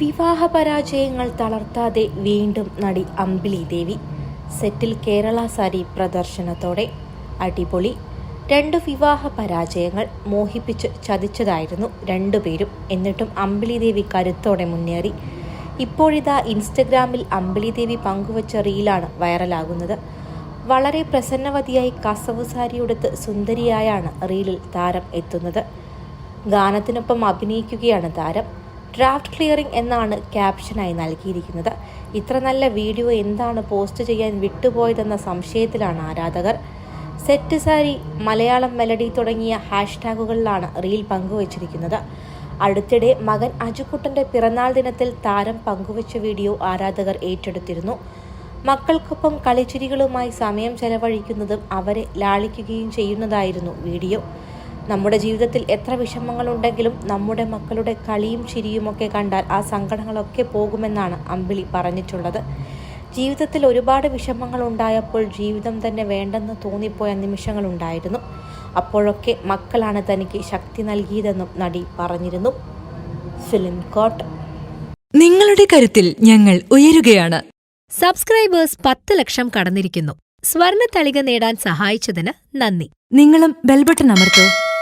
വിവാഹ പരാജയങ്ങൾ തളർത്താതെ വീണ്ടും നടി അമ്പിളി ദേവി. സെറ്റിൽ കേരള സാരി പ്രദർശനത്തോടെ അടിപൊളി. രണ്ട് വിവാഹ പരാജയങ്ങൾ മോഹിപ്പിച്ച് ചതിച്ചതായിരുന്നു രണ്ടുപേരും. എന്നിട്ടും അമ്പിളി ദേവി കരുത്തോടെ മുന്നേറി. ഇപ്പോഴിതാ ഇൻസ്റ്റഗ്രാമിൽ അമ്പിളി ദേവി പങ്കുവച്ച റീലാണ് വൈറലാകുന്നത്. വളരെ പ്രസന്നവതിയായി കസവ് സാരിയുടുത്ത് സുന്ദരിയായാണ് റീലിൽ താരം എത്തുന്നത്. ഗാനത്തിനൊപ്പം അഭിനയിക്കുകയാണ് താരം. ഡ്രാഫ്റ്റ് ക്ലിയറിംഗ് എന്നാണ് ക്യാപ്ഷനായി നൽകിയിരിക്കുന്നത്. ഇത്ര നല്ല വീഡിയോ എന്താണ് പോസ്റ്റ് ചെയ്യാൻ വിട്ടുപോയതെന്ന സംശയത്തിലാണ് ആരാധകർ. സെറ്റ് സാരി മലയാളം മെലഡി തുടങ്ങിയ ഹാഷ്ടാഗുകളിലാണ് റീൽ പങ്കുവച്ചിരിക്കുന്നത്. അടുത്തിടെ മകൻ അജുക്കുട്ടന്റെ പിറന്നാൾ ദിനത്തിൽ താരം പങ്കുവച്ച വീഡിയോ ആരാധകർ ഏറ്റെടുത്തിരുന്നു. മക്കൾക്കൊപ്പം കളിച്ചിരികളുമായി സമയം ചെലവഴിക്കുന്നതും അവരെ ലാളിക്കുകയും ചെയ്യുന്നതായിരുന്നു വീഡിയോ നമ്മുടെ ജീവിതത്തിൽ എത്ര വിഷമങ്ങളുണ്ടെങ്കിലും നമ്മുടെ മക്കളുടെ കളിയും ചിരിയുമൊക്കെ കണ്ടാൽ ആ സങ്കടങ്ങളൊക്കെ പോകുമെന്നാണ് അമ്പിളി പറഞ്ഞിട്ടുള്ളത്. ജീവിതത്തിൽ ഒരുപാട് വിഷമങ്ങൾ ഉണ്ടായപ്പോൾ ജീവിതം തന്നെ വേണ്ടെന്ന് തോന്നിപ്പോയ നിമിഷങ്ങളുണ്ടായിരുന്നു അപ്പോഴൊക്കെ മക്കളാണ് തനിക്ക് ശക്തി നൽകിയതെന്നും നടി പറഞ്ഞിരുന്നു. ഫിലിം കോട്ട് നിങ്ങളുടെ കരുത്തിൽ ഞങ്ങൾ ഉയരുകയാണ്. സബ്സ്ക്രൈബേഴ്സ് പത്ത് ലക്ഷം കടന്നിരിക്കുന്നു. സ്വർണ തളിക നേടാൻ സഹായിച്ചതിന് നന്ദി. നിങ്ങളും ബെൽബട്ടൺ അമർത്തോ.